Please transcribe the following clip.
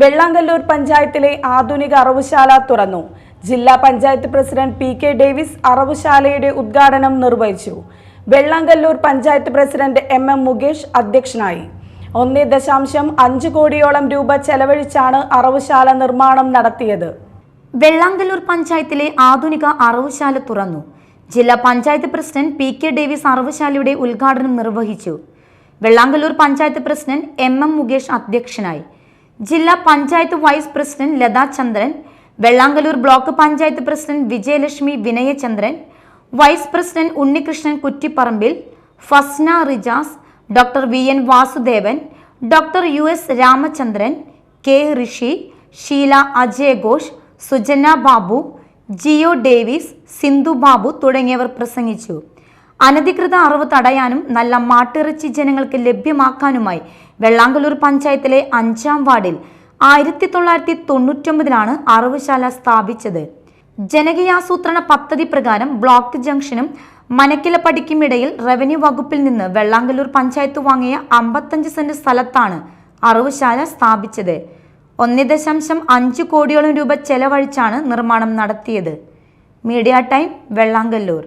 വെള്ളാങ്കല്ലൂർ പഞ്ചായത്തിലെ ആധുനിക അറവുശാല തുറന്നു. ജില്ലാ panchayat president P K Davis അറവുശാലയുടെ ഉദ്ഘാടനം നിർവഹിച്ചു. Vellangallur panchayat president M M Mukesh അധ്യക്ഷനായി. ഒന്നേ ദശാംശം അഞ്ച് കോടിയോളം രൂപ ചെലവഴിച്ചാണ് അറവുശാല നിർമ്മാണം നടത്തിയത്. വെള്ളാങ്കല്ലൂർ പഞ്ചായത്തിലെ ആധുനിക അറവുശാല തുറന്നു. ജില്ലാ panchayat president P K Davis അറവുശാലയുടെ ഉദ്ഘാടനം നിർവഹിച്ചു. Vellangallur panchayat president M M Mukesh അധ്യക്ഷനായി. ജില്ലാ panchayat vice president Latha Chandran Vellangallur block panchayat president Vijayalakshmi Vinayachandran vice president Unnikrishnan Kuttiparambil Fasna Rijas doctor V N Vasudevan doctor U S Ramachandran K Rishi Sheela Ajay Ghosh Sujana Babu Geo Davis Sindhu Babu തുടങ്ങിയവർ പ്രസംഗിച്ചു. അനധികൃത അറിവ് തടയാനും നല്ല മാട്ടിറച്ചി ജനങ്ങൾക്ക് ലഭ്യമാക്കാനുമായി വെള്ളാങ്കല്ലൂർ പഞ്ചായത്തിലെ അഞ്ചാം വാർഡിൽ ആയിരത്തി തൊള്ളായിരത്തി തൊണ്ണൂറ്റൊമ്പതിലാണ് അറിവുശാല സ്ഥാപിച്ചത്. ജനകീയാസൂത്രണ പദ്ധതി പ്രകാരം ബ്ലോക്ക് ജംഗ്ഷനും മനക്കിലപ്പടിക്കുമിടയിൽ റവന്യൂ വകുപ്പിൽ നിന്ന് വെള്ളാങ്കല്ലൂർ പഞ്ചായത്ത് വാങ്ങിയ അമ്പത്തഞ്ച് സെന്റ് സ്ഥലത്താണ് അറിവുശാല സ്ഥാപിച്ചത്. ഒന്ന് ദശാംശം അഞ്ച് കോടിയോളം രൂപ ചെലവഴിച്ചാണ് നിർമ്മാണം നടത്തിയത്. Media time Vellangallur